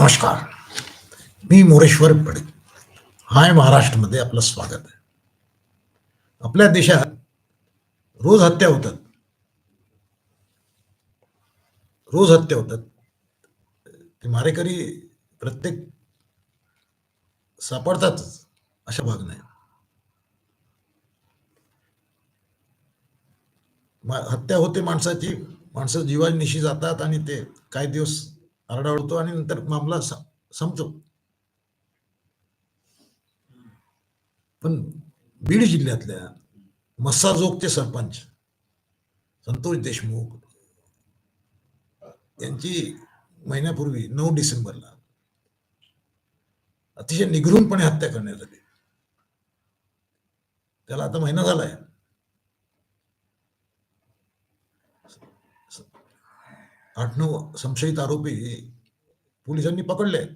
नमस्कार. मी मोरेश्वर पडे. हाय महाराष्ट्रमध्ये आपलं स्वागत आहे. आपल्या देशात रोज हत्या होतात. रोज हत्या होतात. ते मारेकरी प्रत्येक सापडतातच अशा भाग नाही हत्या होते माणसाची माणसं जीवानिशी जातात आणि ते काही दिवस आरडावडतो आणि नंतर मामला संपतो पण बीड जिल्ह्यातल्या मस्साजोगचे सरपंच संतोष देशमुख यांची महिन्यापूर्वी नऊ डिसेंबरला अतिशय निघृणपणे हत्या करण्यात आली. त्याला आता महिना झालाय. आठ नऊ संशयित आरोपी पोलिसांनी पकडले. आहेत.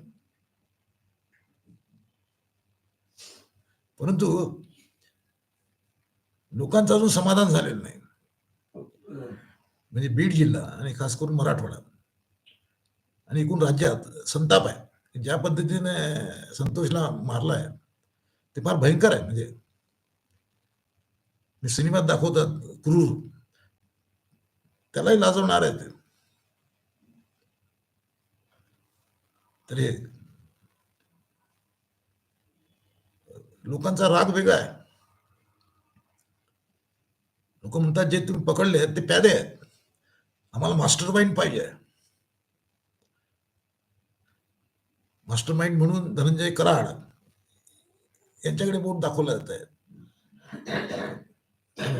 परंतु लोकांचं अजून समाधान झालेलं नाही. म्हणजे बीड जिल्हा आणि खास करून मराठवाडा आणि एकूण राज्यात संताप आहे. ज्या पद्धतीने संतोषला मारलाय ते फार भयंकर आहे. म्हणजे मी सिनेमात दाखवतात क्रूर. त्यालाही लाजवणार आहे ते. तर हे लोकांचा राग वेगळा आहे. लोक म्हणतात जे तुम्ही पकडले आहेत ते प्यादे आहेत. आम्हाला मास्टर माइंड पाहिजे मास्टर माइंड म्हणून धनंजय कराड यांच्याकडे बोट दाखवला जात आहे.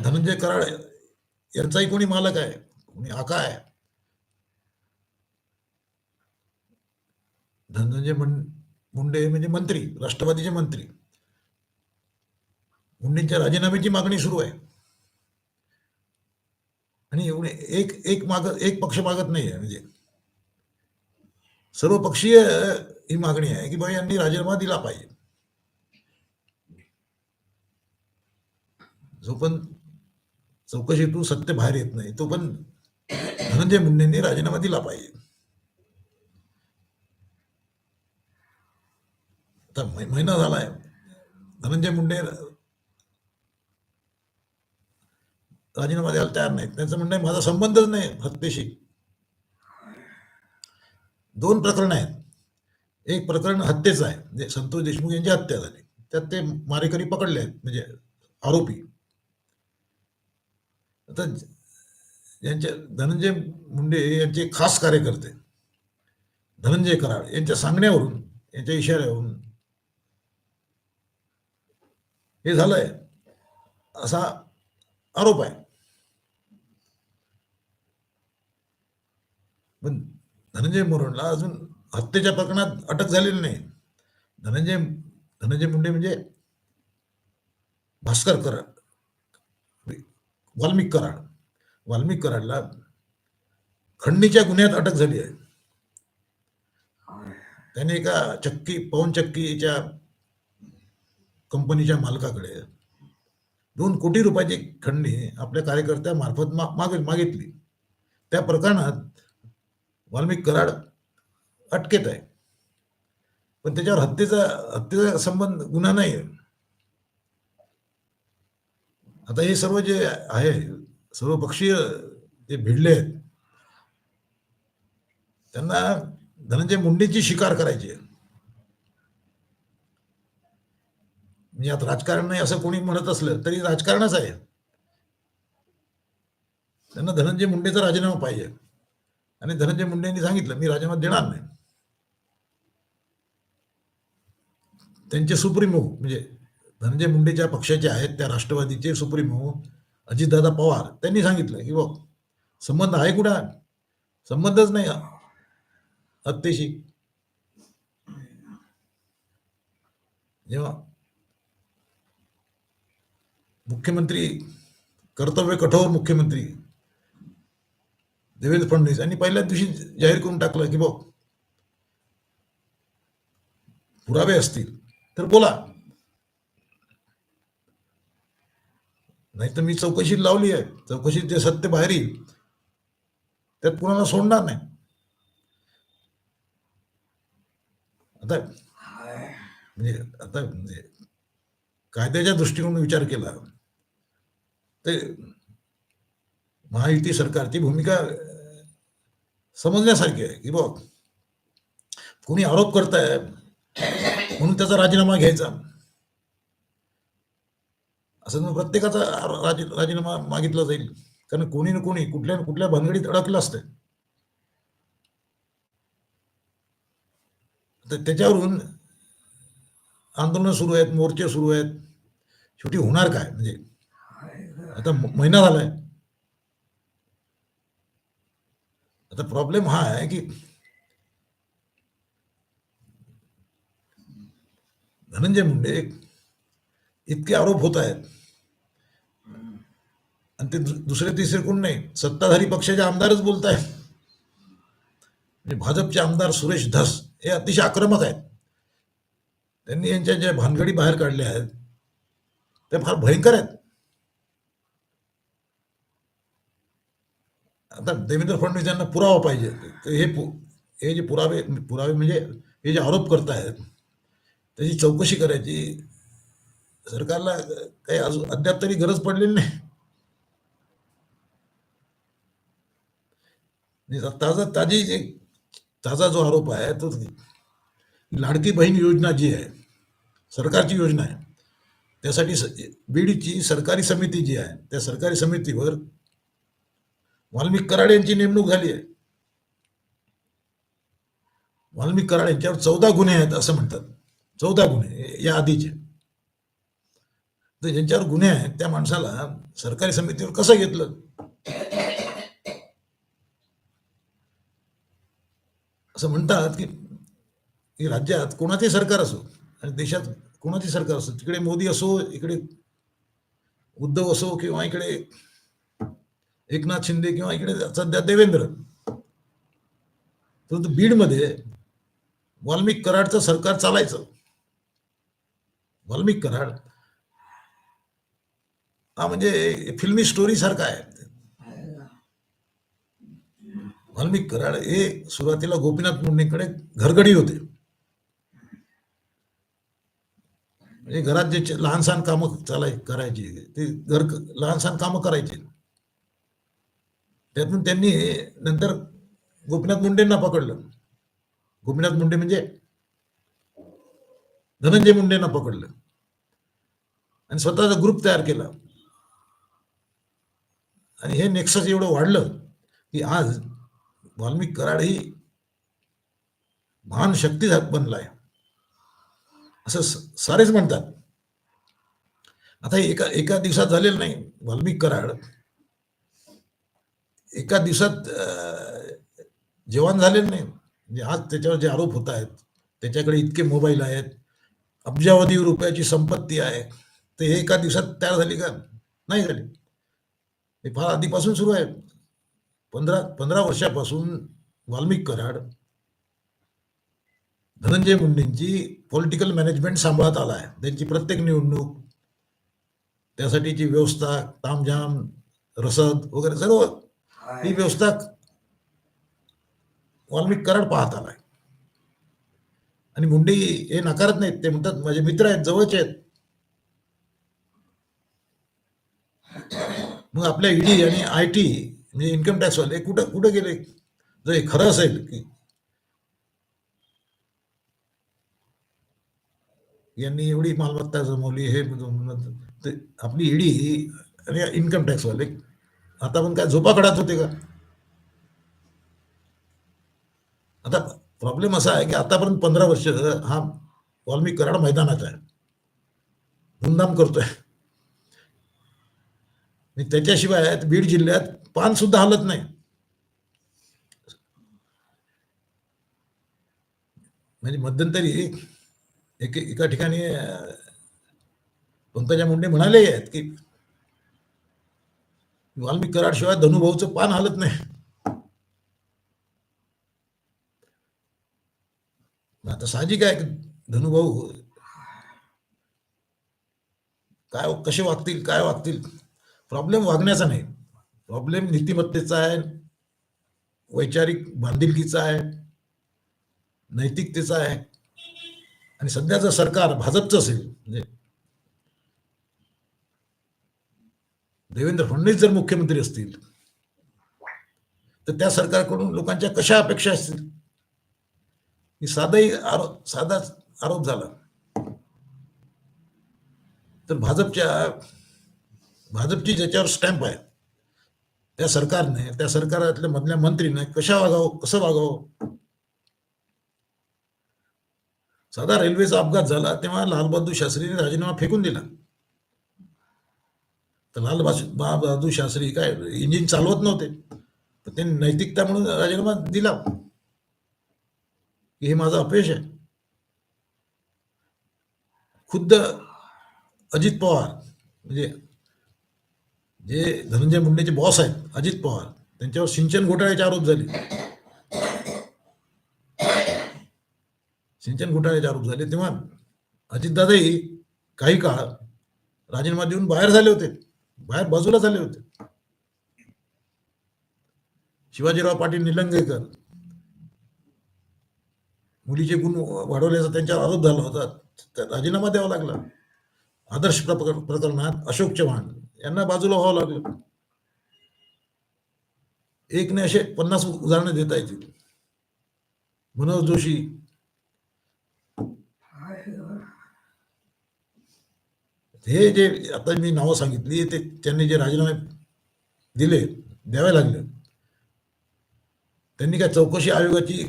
धनंजय कराड यांचाही कोणी मालक आहे कोणी आका आहे. धनंजय म्हणजे मुंडे म्हणजे मंत्री राष्ट्रवादीचे मंत्री. मुंडेंच्या राजीनाम्याची मागणी सुरू आहे. आणि एवढे एक एक माग एक पक्ष मागत नाही आहे म्हणजे. सर्व पक्षीय ही मागणी आहे की बाबा यांनी राजीनामा दिला पाहिजे. जो पण चौकशीतून सत्य बाहेर येत नाही तो पण धनंजय मुंडेंनी राजीनामा दिला पाहिजे. आता महिना झालाय. धनंजय मुंडे राजीनामा द्यायला तयार नाहीत. त्यांचं म्हणणं आहे माझा संबंधच नाही हत्येशी दोन प्रकरण आहेत. एक प्रकरण हत्येचं आहे म्हणजे संतोष देशमुख यांची हत्या झाली. त्यात ते मारेकरी पकडले आहेत म्हणजे आरोपी. आता यांच्या धनंजय मुंडे यांचे खास कार्यकर्ते. धनंजय कराड यांच्या सांगण्यावरून यांच्या इशाऱ्यावरून हे झालंय. असा आरोप आहे. पण धनंजय मुंडेला अजून हत्येच्या प्रकरणात अटक झालेली नाही. धनंजय धनंजय मुंडे म्हणजे भास्कर कराड वाल्मिक कराड वाल्मिक कराडला खंडणीच्या गुन्ह्यात अटक झाली आहे. त्याने एका चक्की पवन चक्कीच्या कंपनीच्या मालकाकडे दोन कोटी रुपयाची खंडणी आपल्या कार्यकर्त्यामार्फत मा माग मागितली. त्या प्रकरणात वाल्मिक कराड अटकेत आहे. पण त्याच्यावर हत्येचा हत्येचा संबंध गुन्हा नाही. आहे आता हे सर्व जे आहे सर्व पक्षीय जे भिडले आहेत त्यांना धनंजय मुंडेची शिकार करायची आहे. म्हणजे यात राजकारण नाही असं कोणी म्हणत असलं तरी राजकारणच आहे. त्यांना धनंजय मुंडेचा राजीनामा पाहिजे. आणि धनंजय मुंडेंनी सांगितलं मी राजीनामा देणार नाही. त्यांचे सुप्रीमो म्हणजे धनंजय मुंडे ज्या पक्षाचे आहेत त्या राष्ट्रवादीचे सुप्रीमो अजितदादा पवार त्यांनी सांगितलं की बघ संबंध आहे कुठं? संबंधच नाही हत्येशी जेव्हा मुख्यमंत्री कर्तव्य कठोर मुख्यमंत्री देवेंद्र फडणवीस यांनी पहिल्याच दिवशी जाहीर करून टाकलं की बघ पुरावे असतील तर बोला. नाही तर मी चौकशी लावली आहे. चौकशीत जे सत्य बाहेर येईल त्यात कुणाला सोडणार नाही. आता म्हणजे आता म्हणजे कायद्याच्या दृष्टिकोनातून विचार केला. ते महायुती सरकारची भूमिका समजण्यासारखी आहे की बघ कोणी आरोप करताय म्हणून त्याचा राजीनामा घ्यायचा. असं मग प्रत्येकाचा राजी राजीनामा मागितला जाईल. कारण कोणी ना कोणी कुठल्या कुठल्या भानगडीत अडकलं असतं तर त्याच्यावरून आंदोलन सुरू आहेत मोर्चे सुरू आहेत. शेवटी होणार काय? म्हणजे आता महिना झालाय. आता प्रॉब्लेम हा आहे की धनंजय मुंडे इतके आरोप होत आहेत. आणि ते दु- दुसरे तिसरे कोण नाही. सत्ताधारी पक्षाचे आमदारच बोलत आहेत म्हणजे भाजपचे आमदार सुरेश धस हे अतिशय आक्रमक आहेत. त्यांनी यांच्या ज्या भानगडी बाहेर काढल्या आहेत त्या फार भयंकर आहेत. आता देवेंद्र फडणवीस यांना पुरावा पाहिजे. तर हे पु- हे जे पुरावे पुरावे म्हणजे हे जे आरोप करतायत त्याची चौकशी करायची. सरकारला काही अजून अद्याप तरी गरज पडलेली नाही. ताजा ताजी जे ताजा जो आरोप आहे तो लाडकी बहीण योजना जी आहे सरकारची योजना आहे त्यासाठी बीडची सरकारी समिती जी आहे त्या सरकारी समितीवर वाल्मिक कराड यांची नेमणूक झाली आहे. वाल्मिक कराड यांच्यावर चौदा गुन्हे आहेत असं म्हणतात. चौदा गुन्हे या आधीचे. तर ज्यांच्यावर गुन्हे आहेत त्या माणसाला सरकारी समितीवर कसं घेतलं? असं म्हणतात की की राज्यात कोणाचे सरकार असो आणि देशात कोणाचे सरकार असो तिकडे मोदी असो इकडे उद्धव असो किंवा इकडे एकनाथ शिंदे किंवा इकडे सध्या देवेंद्र. परंतु बीडमध्ये वाल्मिक कराडचं सरकार चालायचं. वाल्मिक कराड. हा म्हणजे फिल्मी स्टोरी सारखा आहे. वाल्मिक कराड हे सुरुवातीला गोपीनाथ मुंडेकडे घरगडी होते. म्हणजे घरात जे लहानसान कामं चालाय करायची ते घर लहानसान कामं करायचे. त्यातून त्यांनी नंतर गोपीनाथ मुंडेंना पकडलं. गोपीनाथ मुंडे म्हणजे धनंजय मुंडेंना पकडलं. आणि स्वतःचा ग्रुप तयार केला. आणि हे नेक्सस एवढं वाढलं की आज वाल्मिक कराड ही महान शक्ती बनलाय. असं सारेच म्हणतात. आता एका एका दिवसात झालेलं नाही वाल्मिक कराड. एका दिवसात जेवण झालेलं नाही. म्हणजे आज त्याच्यावर जे आरोप होत आहेत त्याच्याकडे इतके मोबाईल आहेत. अब्जावधी रुपयाची संपत्ती आहे. तर हे एका दिवसात तयार झाली का? नाही झाली. हे फार आधीपासून सुरू आहे. पंधरा पंधरा वर्षापासून वाल्मिक कराड धनंजय मुंडेंची पॉलिटिकल मॅनेजमेंट सांभाळत आला आहे. त्यांची प्रत्येक निवडणूक त्यासाठीची व्यवस्था तामझाम रसद वगैरे सर्व ही व्यवस्था वाल्मिक कराड पाहत आलाय. आणि मुंडे हे नाकारत नाहीत. ते म्हणतात माझे मित्र आहेत जवळचे आहेत. मग आपल्या ईडी आणि आय टी म्हणजे इन्कम टॅक्स वाले कुठं कुठं गेले? जर हे खरं असेल की यांनी एवढी मालमत्ता जमवली हे आपली ईडी आणि इन्कम टॅक्स वाले आता पण काय झोपा काढत होते का? आता प्रॉब्लेम असा आहे की आतापर्यंत पंधरा वर्ष हा वाल्मिक कराड मैदानात आहे. धुमधाम करतोय. आणि त्याच्याशिवाय बीड जिल्ह्यात पान सुद्धा हलत नाही. म्हणजे मध्यंतरी एक एका ठिकाणी पंकजा मुंडे म्हणाले आहेत की वाल्मिक कराड शिवाय धनुभाऊचं पान हलत नाही. आता साहजिक आहे धनुभाऊ काय हो, कसे वागतील काय वागतील? प्रॉब्लेम वागण्याचा नाही. प्रॉब्लेम नीतिमत्तेचा आहे वैचारिक बांधिलकीचा आहे नैतिकतेचा आहे. आणि सध्याचं सरकार भाजपचं असेल म्हणजे देवेंद्र फडणवीस जर मुख्यमंत्री असतील तर त्या सरकारकडून लोकांच्या कशा अपेक्षा असतील? ही साधाही आरोप साधाच आरोप झाला. तर भाजपच्या भाजपची ज्याच्यावर स्टॅम्प आहे त्या सरकारने त्या सरकारातल्या मधल्या मंत्रीने कशा वागावं कसं वागावं? साधा रेल्वेचा अपघात झाला तेव्हा लालबहादूर शास्त्रीने राजीनामा फेकून दिला. तर लाल बहादूर शास्त्री काय इंजिन चालवत नव्हते. तर त्यांनी नैतिकता म्हणून राजीनामा दिला. हे माझं अपयश आहे. खुद्द अजित पवार म्हणजे जे धनंजय मुंडेचे बॉस आहेत अजित पवार त्यांच्यावर सिंचन घोटाळ्याचे आरोप झाले. सिंचन घोटाळ्याचे आरोप झाले. तेव्हा अजितदादाही काही काळ राजीनामा देऊन बाहेर झाले होते. बाहेर बाजूला झाले होते. शिवाजीराव पाटील निलंगेकर. मुलीचे गुण वाढवल्याचा त्यांच्यावर आरोप झाला होता. राजीनामा द्यावा लागला. आदर्श प्रकरणात अशोक चव्हाण यांना बाजूला व्हावं लागलं. एक ने असे पन्नास उदाहरणं देता येतील. मनोज जोशी. हे जे आता मी नावं सांगितली ते त्यांनी जे राजीनामे दिले द्यावे लागले. त्यांनी काय चौकशी आयोगाची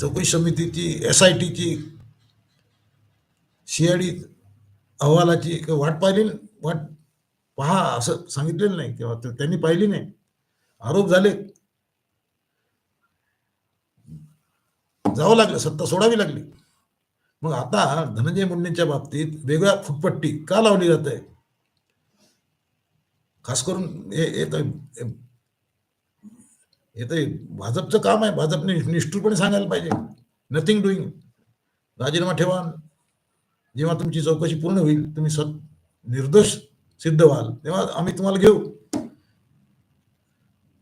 चौकशी समितीची एस आय टीची सीआयडी अहवालाची वाट पाहिली वाट पहा असं सांगितलेलं नाही किंवा त्यांनी पाहिली नाही. आरोप झाले. जावं लागलं सत्ता सोडावी लागली. मग आता धनंजय मुंडेंच्या बाबतीत वेगळ्या फुटपट्टी का लावली जात आहे? खास करून हे तर भाजपचं काम आहे. भाजपने निष्ठुरपणे सांगायला पाहिजे. नथिंग डुईंग राजीनामा ठेवा जेव्हा तुमची चौकशी पूर्ण होईल तुम्ही स्वत निर्दोष सिद्ध व्हाल. तेव्हा आम्ही तुम्हाला घेऊ.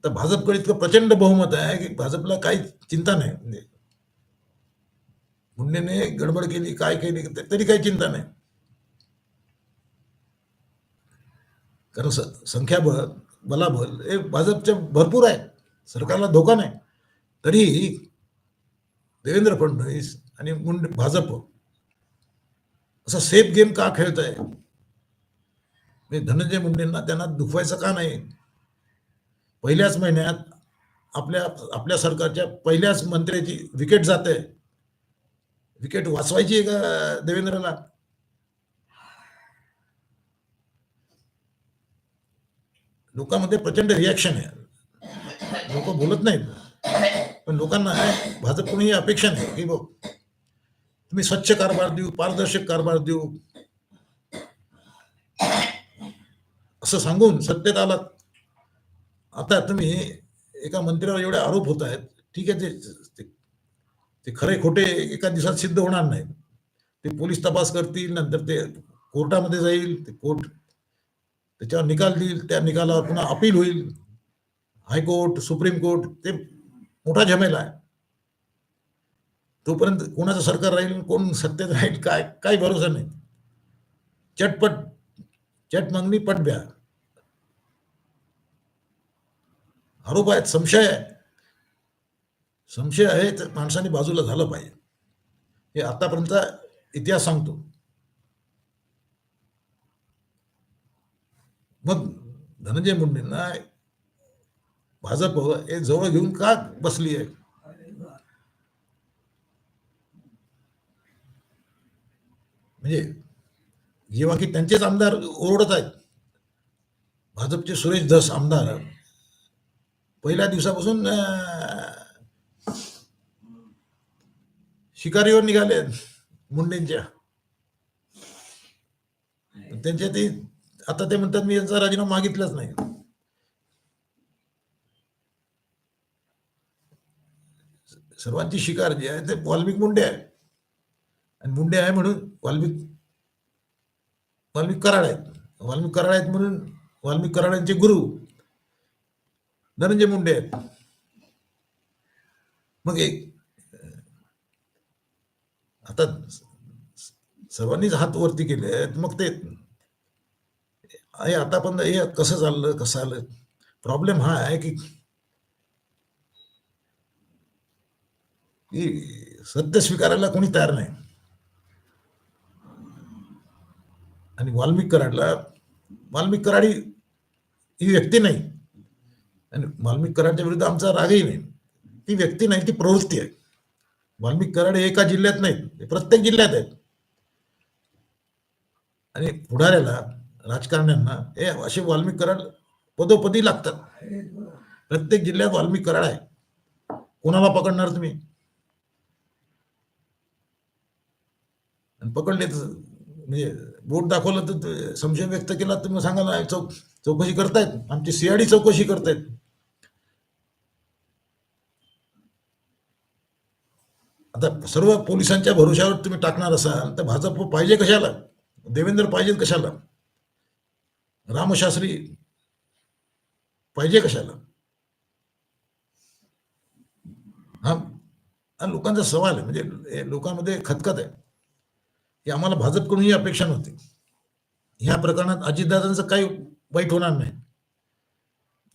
तर भाजपकडे इतकं प्रचंड बहुमत आहे की भाजपला काही चिंता नाही. म्हणजे मुंडेने गडबड केली काय केली तरी काही चिंता नाही. कारण स- संख्याबळ बलाबल हे भाजपच्या भरपूर आहे सरकारला धोका नाही. तरीही देवेंद्र फडणवीस आणि मुंडे भाजप असा सेफ गेम का खेळत आहे म्हणजे धनंजय मुंडेंना त्यांना दुखवायचं का नाही? पहिल्याच महिन्यात आपल्या आपल्या सरकारच्या पहिल्याच मंत्र्याची विकेट जाते. विकेट वाचवायची का देवेंद्रला? लोकांमध्ये प्रचंड रिॲक्शन आहे. लोक बोलत नाहीत. पण लोकांना भाजपकडून ही अपेक्षा नाही. की बघ तुम्ही स्वच्छ कारभार देऊ पारदर्शक कारभार देऊ. असं सांगून सत्तेत आलात. आता तुम्ही एका मंत्र्यावर एवढे आरोप होत आहेत. ठीक आहे ते ते- खरे खोटे एका दिवसात सिद्ध होणार नाही. ते पोलीस तपास करतील नंतर ते कोर्टामध्ये जाईल ते कोर्ट त्याच्यावर निकाल देईल त्या निकालावर पुन्हा अपील होईल. हायकोर्ट सुप्रीम कोर्ट ते मोठा झमेला आहे. तोपर्यंत कोणाचं सरकार राहील कोण सत्तेत राहील काय काही भरोसा नाही. चटपट चट मागणी पट ब्या आरोप आहेत संशय आहे. संशय आहे तर माणसाने बाजूला झालं पाहिजे. हे आतापर्यंत इतिहास सांगतो. मग धनंजय मुंडेंना भाजप हे जवळ घेऊन का बसली आहे? म्हणजे जेव्हा की त्यांचेच आमदार ओरडत आहेत. भाजपचे सुरेश धस आमदार. पहिल्या दिवसापासून शिकारीवर निघाले मुंडेंच्या. त्यांच्या ते आता ते म्हणतात मी यांचा राजीनामा मागितलाच नाही. सर्वांची शिकार जी आहे ते वाल्मिक मुंडे आहे. आणि मुंडे आहे म्हणून वाल्मिक वाल्मिक कराड आहेत. वाल्मिक कराड आहेत म्हणून वाल्मिक कराडांचे गुरु धनंजय मुंडे आहेत. मग एक आता सर्वांनीच हात वरती केले आहेत मग ते आता पण हे कसं चाललं कसं आलं? प्रॉब्लेम हा आहे की सत्य स्वीकारायला कोणी तयार नाही. आणि वाल्मिक कराडला वाल्मिक कराडी ही ही व्यक्ती नाही. आणि वाल्मिक कराडच्या विरुद्ध आमचा रागही नाही. ती व्यक्ती नाही ती प्रवृत्ती आहे. वाल्मिक कराड एका जिल्ह्यात नाहीत ते प्रत्येक जिल्ह्यात आहेत. आणि पुढाऱ्याला राजकारण्यांना हे असे वाल्मिक कराड पदोपदी लागतात. प्रत्येक जिल्ह्यात वाल्मिक कराड आहे. कोणाला पकडणार तुम्ही? आणि पकडले तर म्हणजे बोट दाखवलं तर संशय व्यक्त केला तर सांगा चौक चौकशी करतायत. आमची सीआयडी चौकशी करतायत. आता सर्व पोलिसांच्या भरोश्यावर तुम्ही टाकणार असाल तर भाजप पाहिजे कशाला? देवेंद्र पाहिजे कशाला? रामशास्त्री पाहिजे कशाला? हा? लोकांचा सवाल आहे म्हणजे लोकांमध्ये खतखत आहे. की आम्हाला भाजपकडून ही अपेक्षा नव्हती. ह्या प्रकरणात अजितदादांचं काही वाईट होणार नाही.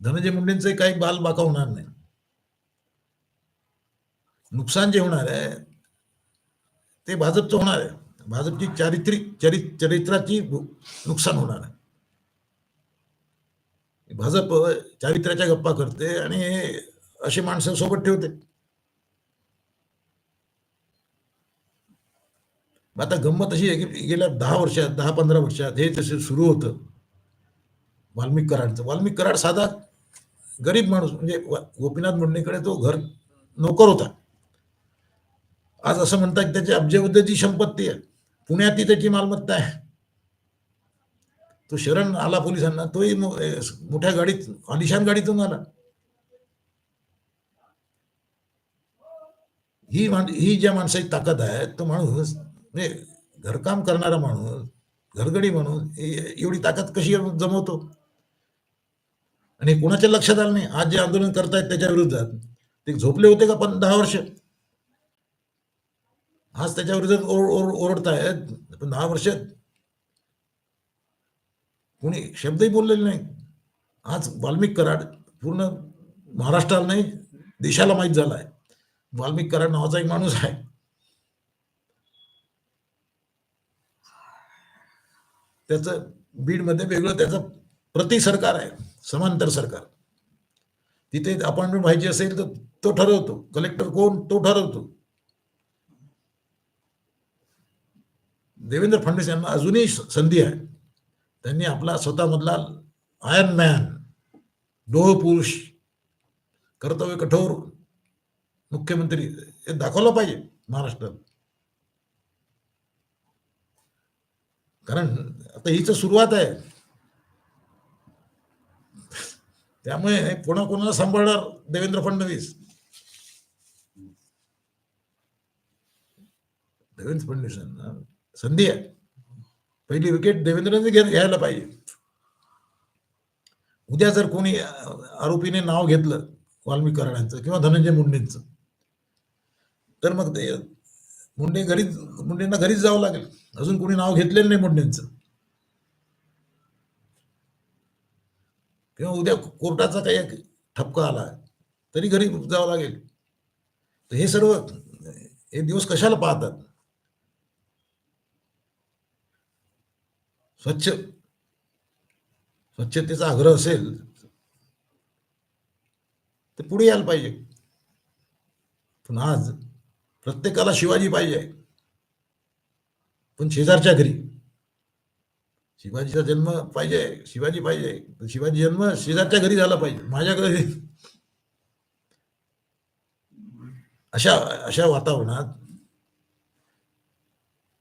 धनंजय मुंडेंचं काही बाल बाका होणार नाही. नुकसान जे होणार आहे ते भाजपचं होणार आहे. भाजपची चारित्रिक चरित चरित्राची नुकसान होणार आहे. भाजप चारित्र्याच्या गप्पा करते आणि अशी माणसं सोबत ठेवते. आता गंमत अशी आहे की गेल्या दहा वर्षात दहा पंधरा वर्षात हे जसे सुरू होतं वाल्मिक कराडचं. वाल्मिक कराड साधा गरीब माणूस म्हणजे गोपीनाथ मुंडेकडे तो घर नोकर होता. आज असं म्हणतात की त्याची अब्जावधीची संपत्ती आहे. पुण्यातही त्याची मालमत्ता आहे तो शरण आला पोलिसांना तोही मोठ्या गाडीत आलिशान गाडीतून आला. ही मान ही ज्या माणसाची ताकद आहे तो माणूस म्हणजे घरकाम करणारा माणूस घरगडी माणूस एवढी ताकद कशी जमवतो? आणि कोणाच्या लक्षात आलं नाही? आज जे आंदोलन करतायत त्याच्या विरोधात ते झोपले होते का पण दहा वर्ष? आज त्याच्या विरोधात ओर ओर ओरडतायत पण दहा वर्षात कोणी शब्दही बोललेले नाही आज वाल्मिक कराड पूर्ण महाराष्ट्राला नाही देशाला माहीत झाला आहे वाल्मिक कराड नावाचा एक माणूस आहे. त्याचं बीडमध्ये वेगळं त्याचं प्रति सरकार आहे समांतर सरकार. तिथे अपॉइंटमेंट व्हायची असेल तर तो ठरवतो. कलेक्टर कोण? तो ठरवतो. देवेंद्र फडणवीस यांना अजूनही संधी आहे. त्यांनी आपला स्वतःमधला आयर्न मॅन लोह पुरुष कर्तव्य कठोर मुख्यमंत्री हे दाखवलं पाहिजे महाराष्ट्रात. कारण आता हीच सुरुवात आहे. त्यामुळे कोणाकोणाला सांभाळणार देवेंद्र फडणवीस? देवेंद्र फडणवीसांना संधी आहे. पहिली विकेट देवेंद्रने घे- घ्यायला पाहिजे. उद्या जर कोणी आरोपीने नाव घेतलं वाल्मिक कराडांचं किंवा धनंजय मुंडेंचं तर मग ते मुंडे घरीच मुंडेंना घरीच जावं लागेल. अजून कोणी नाव घेतलेलं नाही मुंडेंचं. किंवा उद्या कोर्टाचा काही एक ठपका आला तरी घरी जावं लागेल. तर हे सर्व हे दिवस कशाला पाहतात? स्वच्छ स्वच्छतेचा आग्रह असेल तर पुढे यायला पाहिजे. पण आज प्रत्येकाला शिवाजी पाहिजे. पण शेजारच्या घरी. शिवाजीचा जन्म पाहिजे शिवाजी पाहिजे. पण शिवाजी जन्म शेजारच्या घरी झाला पाहिजे. माझ्या घरी अशा अशा वातावरणात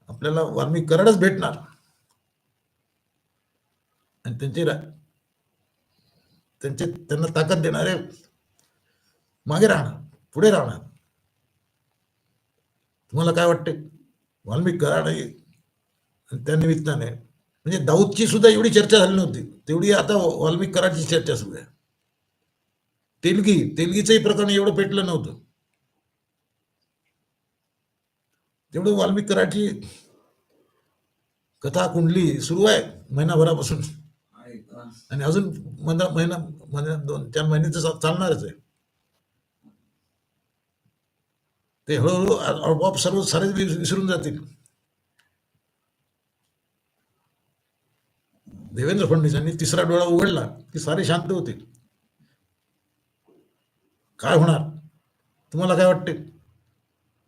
आपल्याला वाल्मिक कराडच भेटणार. आणि त्यांची त्यांचे त्यांना ताकद देणारे मागे राहणार पुढे राहणार. तुम्हाला काय वाटते वाल्मिक कराड हे- आणि त्या निमित्ताने म्हणजे दाऊदची सुद्धा एवढी चर्चा झाली नव्हती. तेवढी आता वाल्मिक कराडची चर्चा सुरू आहे. तेलगी तेलगीचंही प्रकरण एवढं पेटलं नव्हतं. तेवढं वाल्मिक कराडची कथा कुंडली सुरू आहे महिनाभरापासून. आणि अजून महिना महिना महिना दोन चार महिने चालणारच आहे. ते हळूहळू आपोआप सर्व सारे विसरून जातील. देवेंद्र फडणवीसांनी तिसरा डोळा उघडला की सारे शांत होतील. काय होणार? तुम्हाला काय वाटते?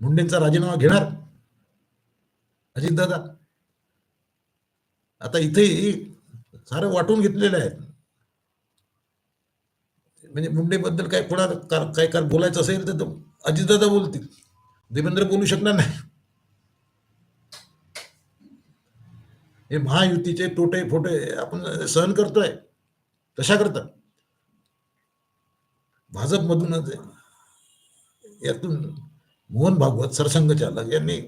मुंडेंचा राजीनामा घेणार? अजितदादा? आता इथेही सारं वाटून घेतलेलं आहे. म्हणजे मुंडेबद्दल काय कोणा काय काय बोलायचं असेल तर तो अजितदादा बोलतील. देवेंद्र बोलू शकणार नाही. हे महायुतीचे तोटे फोटे आपण सहन करतोय. तशा करता भाजपमधूनच यातून मोहन भागवत सरसंघचालक यांनी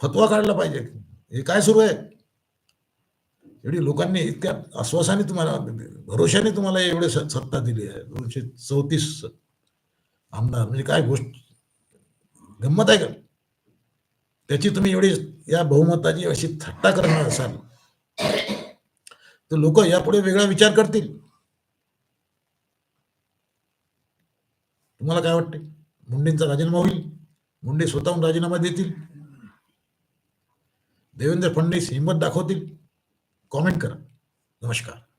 फतवा काढला पाहिजे. हे काय सुरू आहे? एवढी लोकांनी इतक्या आश्वासाने तुम्हाला भरोशाने तुम्हाला एवढे स- सत्ता दिली आहे. दोनशे चौतीस आमदार म्हणजे काय गोष्ट गंमत आहे का? त्याची तुम्ही एवढी या बहुमताची अशी थट्टा करणार असाल तर लोक यापुढे वेगळा विचार करतील. तुम्हाला काय वाटते मुंडेंचा राजीनामा होईल? मुंडे स्वतःहून राजीनामा देतील? देवेंद्र फडणवीस हिंमत दाखवतील? कॉमेंट करा. नमस्कार.